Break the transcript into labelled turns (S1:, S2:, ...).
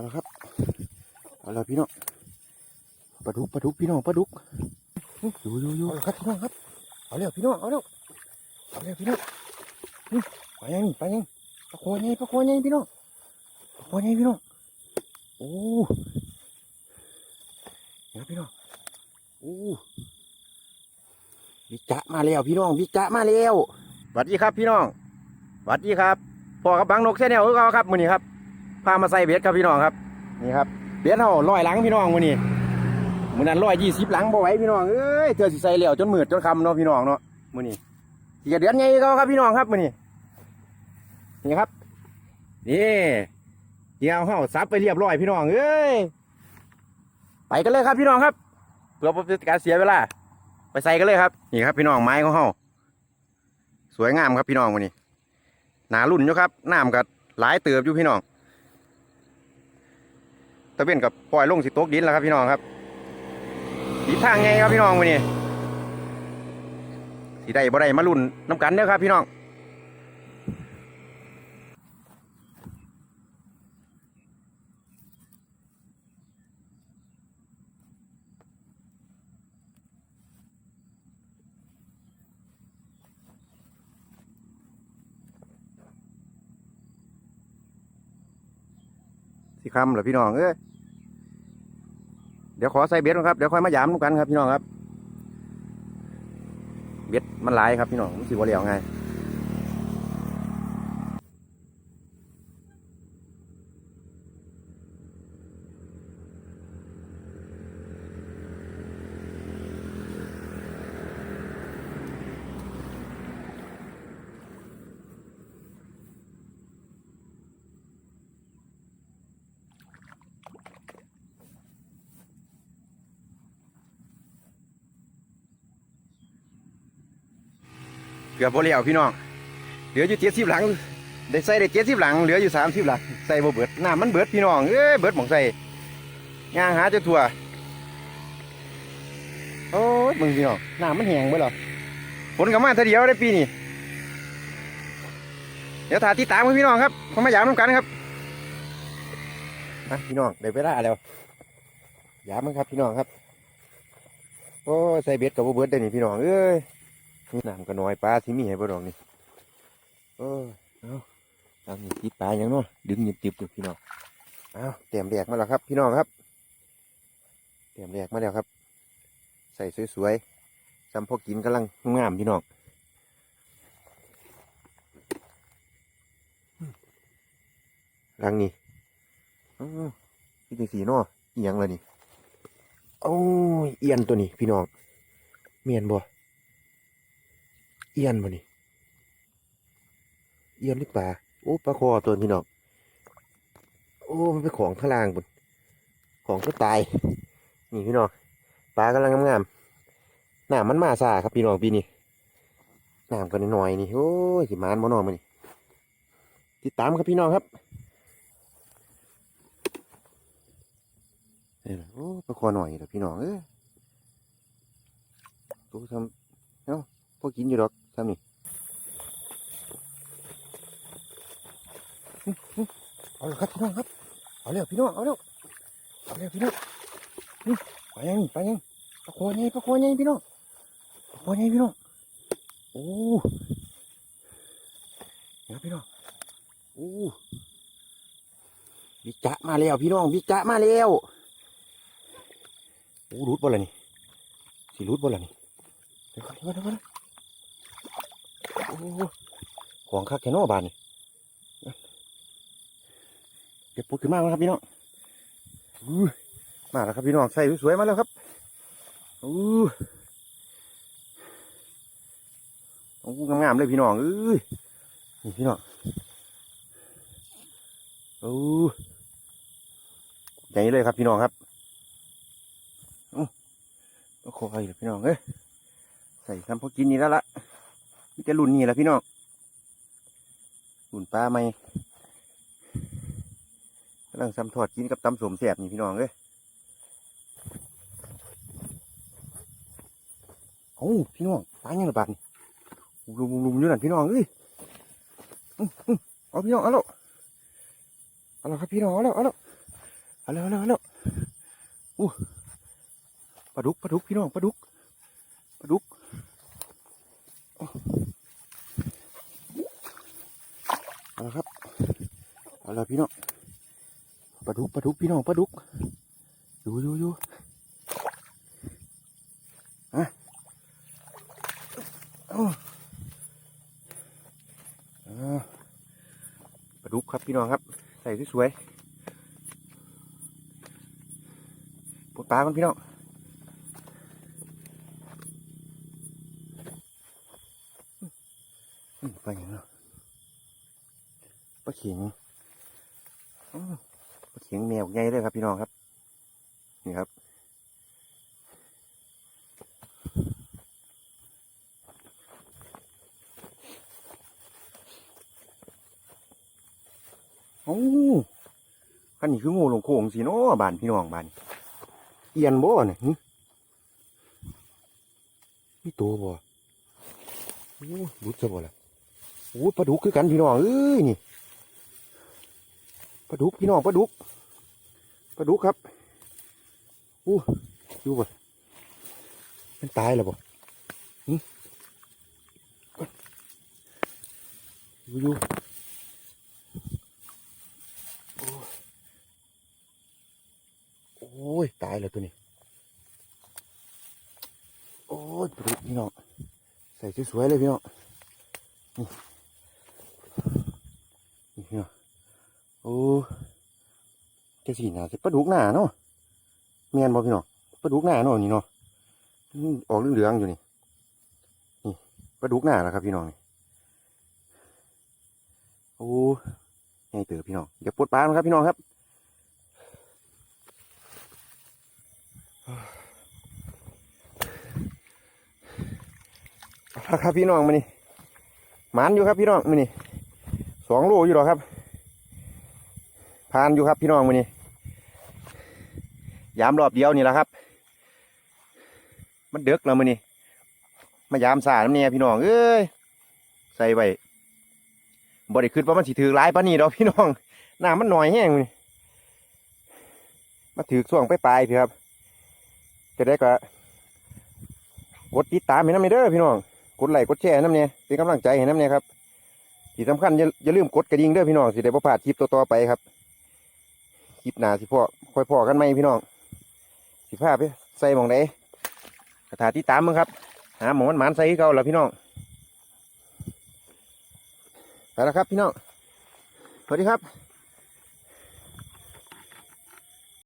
S1: เอาละครับ เอาละพี่น้องปลาดุกปลาดุกพี่น้องปลาดุกอยู่อยู่อยู่เอาครับพี่น้องครับ เอาเร็วพี่น้องเอาเร็วเอาเร็วพี่น้องนี่ไปยังนี่ไปยังปลาโคยังปลาโคยังพี่น้องปลาโคยังพี่น้องโอ้เดี๋ยวพี่น้องโอ้วิจะมาแล้วพี่น้องวิจะมาแล้วสวัสดีครับพี่น้องสวัสดีครับพ่อกับบังนกแค่แนวคือเขาครับมือนี้ครับ พามาใส่เบ็ดครับพี่น้องครับ นี่ครับเบ็ดเขาลอยหลังพี่น้องมือนี้มือนั้นลอยยี่สิบหลังบ่ไหวพี่น้องเอ้ยเธอสิใส่เหลี่ยวจนมืดจนคำเนาะพี่น้องเนาะมือนี้เกียเดือนไงเขาครับพี่น้องครับมือนี้นี่ครับนี่เดี๋ยวเขาซับไปเรียบร้อยพี่น้องเอ้ยไปกันเลยครับพี่น้องครับเพื่อเป็นการเสียเวลา ไปใส่กันเลยครับ นี่ครับพี่น้องไม้ของเขาสวยงามครับพี่น้องมือนี้หนารุ่นอยู่ครับน้ำกับหลายเติบอยู่พี่น้อง ตะเวนกับปล่อยลงสิตกดินแล้วครับพี่น้องครับสีทางไงครับพี่น้องวันนี้สีได้บ่ได้มาลุ่นน้ำกันเด้อครับพี่น้อง สิคำเหรอพี่น้องเอ้ยเดี๋ยวขอใส่เบ็ดนะครับเดี๋ยวค่อยมายามกันครับพี่น้องครับ เบ็ดมันหลายครับพี่น้องมันสิบ่เหลียวไง กือบบ่เหลียวพี่น้องเหลืออยู่เจ็ดสิบหลังได้ใส่ได้เจ็ดสิบหลังเหลืออยู่สามสิบหลังใส่บ่เบิดน้ำมันเบิดพี่น้องเอ้ยเบิดหมองใส่ย่างหาจะทั่วโอ้ยมึงพี่น้องน้ำมันแห้งเบิดเหรอฝนกับมาเท่เดียวได้ปีนี้เดี๋ยวถ่ายติดตามพี่น้องครับเขามาหยามน้ำกันครับนะพี่น้องได้เวลาแล้วหยามมันครับพี่น้องครับโอ้ใส่เบ็ดกับบ่เบิดได้นี่พี่น้องเอ้ย นี่น้ำก็น้อยปลาสิมีให้บ่ดอกนี่เออเอาทำนี่ติดปลาอย่างเนาะดึงหยิบจิบอยู่พี่น้องเอาเตรียมแดกมาแล้วครับ พี่น้องครับเตรียมแดกมาแล้วครับ ใส่สวยๆจำพอกินกำลังงามพี่น้องรังนี่ออพี่จังสีเนาะเอียงเลยนี่โอ้ยเอียนตัวนี้พี่น้องเมียนบ่ อียนมานี่เอียนหรือปลาโอ้ปลาคอตัวพี่น้องโอ้มันเป็นของข้างล่างบุญของก็ตาย นี่พี่น้องปลากำลังงามๆหน้ำมันมาซาครับพี่น้องปีนี้น้ำก็น้อยนี่โอ้ยสิมานมานอนมานี่ติดตามครับพี่น้องครับนี่ล่ะโอ้ปลาคอหน่อยเถอพี่น้องเอ้ยตัวทำพวกกินอยู่ดอก ซ้ำนี่อื้ออื้อเอาเลยครับพี่น้องครับ เอาเร็วพี่น้อง เอาเร็วเอาเร็วพี่น้องอื้อไปยังไปยังปลาโคยังปลาโคยังพี่น้องปลาโคยังพี่น้อง โอ้เดี๋ยวพี่น้อง โอ้วิจะมาแล้วพี่น้องวิจะมาแล้วโอ้รุดบ่ล่ะนี่สิรุดบ่ล่ะนี่เดี๋ยวก่อนเดี๋ยวก่อนเดี๋ยวก่อน ของคักแค่นอบานนี่เก็บปุ๊ดขึ้นมาแล้วครับพี่น้องมาแล้วครับพี่น้องใส่สวยมาแล้วครับอู้โอ้งามๆเลยพี่น้องเอ้ยนี่พี่น้องโอ้อย่างนี้เลยครับพี่น้องครับโอ้โอ้คอยเลยพี่น้องเอ้ยใส่ทำพอกินนี่แล้วละ มีแต่รุ่นนี้แหละพี่น้องรุ่นปลาไหมกำลังซ้ำทอดกินกับตำสมแสบนี่พี่น้องเอ้ยโอ้พี่น้องปลายังระบาดนี่ลุมลุมอยู่นั่นพี่น้องเอ้ยอ๋ออื้อเอาพี่น้องเอาแล้วเอาแล้วครับพี่น้องเอาแล้วเอาแล้วเอาแล้วเอาแล้วเอาแล้วอู้ปลาดุกปลาดุกพี่น้องปลาดุกปลาดุก เอาละครับเอาละพี่น้องปลาดุกปลาดุกพี่น้องปลาดุกอยู่อยู่อยู่อะปลาดุกครับพี่น้องครับ ใส่สวยๆปลดปลากันพี่น้องอืมปลาอย่างเนาะปลา เข็งปลาเข็งแมวใหญ่เลยครับพี่น้องครับ นี่ครับโอ้ขันนี้คืองูหลงโค้งสิเนาะบานพี่น้องบานเอียนบ่เนี่ยมีตัวบ่โอ้บุดซะบ่ล่ะโอ้ปลาดุกคือกันพี่น้องเอ้ยนี่ ปลาดุกพี่น้องปลาดุกปลาดุกครับโอ้ดูบ่มันตายแล้วบ่หึอยู่อยู่โอ้ยตายแล้วตัวนี้ โอ้ยปลาดุกพี่น้องใส่สวยๆเลยพี่น้องนี่พี่น้อง โอ้จะสีหนาจะปลาดุกหนาเนาะเมียนบ่พี่น้องปลาดุกหนาเนาะนี่เนาะออกเหลืองๆอยู่นี่นี่ปลาดุกหนาแล้วครับพี่น้องนี่โอ้ใหญ่เต๋อพี่น้องอย่าปวดปลานครับพี่น้องครับเอาครับพี่น้องมานี่หมานอยู่ครับพี่น้องมานี่สองโลอยู่หรอครับ ผ่านอยู่ครับพี่น้องมานี่ยามรอบเดียวนี่แหละครับ มันเดึกแล้วมานี่มายามสาน้ำเนี่ยพี่น้องเอ้ยใส่ไว้บ่ได้ขึ้นว่ามันสิถือร้ายปานนี้ดอกพี่น้องหน้ำมันหน่อยแห้งมื้อนี่มาถือส่วงไปปลายพี่ครับ จะได้ก็กดติดตามให้น้ำเนยเด้อพี่น้องกดไลค์กดแชร์น้ำเนี่ยเป็นกำลังใจให้น้ำเนี่ยครับที่สำคัญอย่าลืมกดกระดิ่งเด้อพี่น้องสิได้บ่พลาดคลิปต่อๆไปครับ คลิปหน้าสิพ่อค่อยพ่อกันไหมพี่น้อง สิพาไปใส่หมองไหนกระถาตีตามมั้งครับ หาหมองมันหมานใส่ให้เขาแล้วพี่น้องไปแล้วครับพี่น้องสวัสดีครับ